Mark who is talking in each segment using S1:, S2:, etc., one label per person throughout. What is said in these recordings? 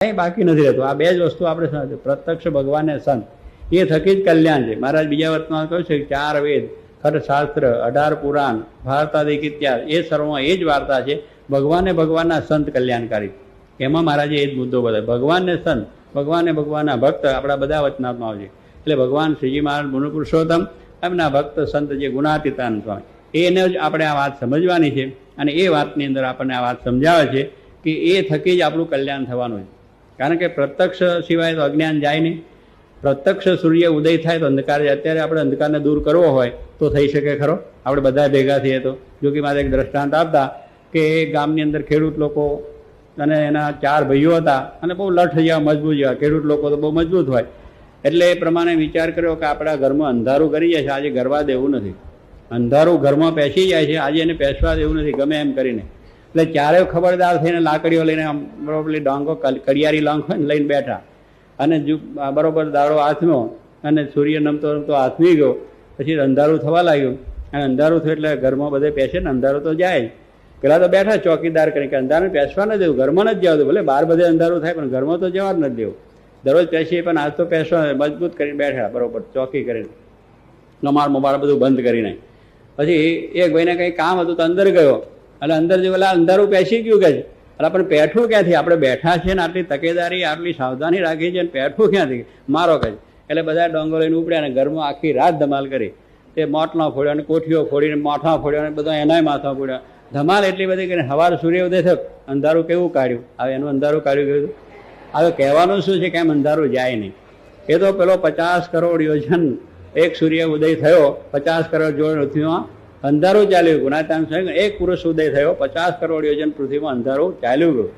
S1: કંઈ બાકી નથી રહેતું. આ બે જ વસ્તુ આપણે પ્રત્યક્ષ ભગવાન સંત. એ થકી જ કલ્યાણ છે. મહારાજ બીજા વર્તમાન કહ્યું છે ચાર વેદ ખટશાસ્ત્ર અઢાર પુરાણ, ભારતાદિક ઇતિહાસ, એ સર્વમાં એ જ વાર્તા છે. ભગવાને ભગવાનના સંત કલ્યાણકારી. એમાં મહારાજે એ જ મુદ્દો બતાવ્યો. ભગવાનને સંત, ભગવાને ભગવાનના ભક્ત આપણા બધા વચનાત્મા છે. એટલે ભગવાન શ્રીજી મહારાજ ગુણ પુરુષોત્તમ એમના ભક્ત સંત જે ગુણાતીતાન સ્વામી. એને જ આપણે આ વાત સમજવાની છે અને એ વાતની અંદર આપણને આ વાત સમજાવે છે કે એ થકી જ આપણું કલ્યાણ થવાનું છે. કારણ કે પ્રત્યક્ષ સિવાય તો અજ્ઞાન જાય નહીં. પ્રત્યક્ષ સૂર્ય ઉદય થાય તો અંધકાર. અત્યારે આપણે અંધકારને દૂર કરવો હોય તો થઈ શકે ખરો. આપણે બધા ભેગા થઈએ તો. જો કે મારે એક દ્રષ્ટાંત આપતા કે એ ગામની અંદર ખેડૂત લોકો અને એના ચાર ભાઈઓ હતા અને બહુ લઠ જેવા, મજબૂત જેવા. ખેડૂત લોકો તો બહુ મજબૂત હોય. એટલે એ પ્રમાણે વિચાર કર્યો કે આપણા ઘરમાં અંધારું કરી જાય છે. આજે ગરવા દેવું નથી. અંધારું ઘરમાં પેસી જાય છે. આજે એને પેસવા દેવું નથી. ગમે એમ કરીને. એટલે ચારે ખબરદાર થઈને લાકડીઓ લઈને આમ બરોબર ડાંગો કડિયારી લાંગ લઈને બેઠા. અને બરોબર દાડો હાથમાં અને સૂર્ય નમતો નમતો હાથમી ગયો. પછી અંધારું થવા લાગ્યું. અને અંધારું થયું એટલે ઘરમાં બધે પેસે ને અંધારું તો જાય. પેલા તો બેઠા ચોકીદાર કરીને કે અંધારું પેસવા નથી દેવું, ઘરમાં જ જવા દેવું ભલે બહાર બધે અંધારું થાય પણ ઘરમાં તો જવા જ નથી દેવું. દરરોજ પેસીએ પણ આજ તો પેસવા મજબૂત કરીને બેઠા બરોબર ચોકી કરીને. નમાર મોબાર બધું બંધ કરીને. પછી એક ભાઈને કંઈ કામ હતું તો અંદર ગયો. એટલે અંદર જે પેલા અંધારું પેસી ગયું કે? એટલે પણ પેઠું ક્યાંથી? આપણે બેઠા છીએ ને આટલી તકેદારી, આટલી સાવધાની રાખી છે ને પેઠું ક્યાંથી? મારો કહે. એટલે બધા ડોંગો લઈને ઉપડ્યા અને ઘરમાં આખી રાત ધમાલ કરી. તે મોટલા ફોડ્યો અને કોઠીઓ ફોડીને મોઠા ફોડ્યો અને બધા એનાય માથા ફોડ્યા. ધમાલ એટલી બધી કરીને સૂર્ય સૂર્યોદય થયો. અંધારું કેવું કાઢ્યું? હવે એનું અંધારું કાઢ્યું કેવું? હવે કહેવાનું શું છે કે અંધારું જાય નહીં. એ તો પેલો પચાસ કરોડ યોજન, એક સૂર્ય ઉદય થયો, પચાસ કરોડ જોડ પૃથ્વીમાં અંધારું ચાલ્યું ગુણાતાન સ્વયં એક પુરુષ ઉદય થયો. પચાસ કરોડ યોજન પૃથ્વીમાં અંધારું ચાલ્યું ગયું.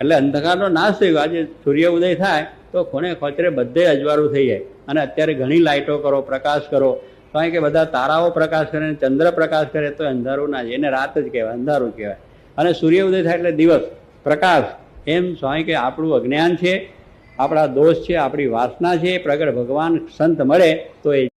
S1: એટલે અંધકારનો નાશ થઈ ગયો. આજે સૂર્ય ઉદય થાય તો ખૂણે ખોચરે બધે અજવાળું થઈ જાય. અને અત્યારે ઘણી લાઇટો કરો, પ્રકાશ કરો. કારણ કે બધા તારાઓ પ્રકાશ કરે ચંદ્ર પ્રકાશ કરે તો અંધારું ના એને રાત જ કહેવાય, અંધારું કહેવાય. અને સૂર્ય ઉદય થાય એટલે દિવસ, પ્રકાશ. એમ સ્વામી કે આપણું અજ્ઞાન છે, આપણા દોષ છે, આપણી વાસના છે. પ્રગટ ભગવાન સંત મળે તો એ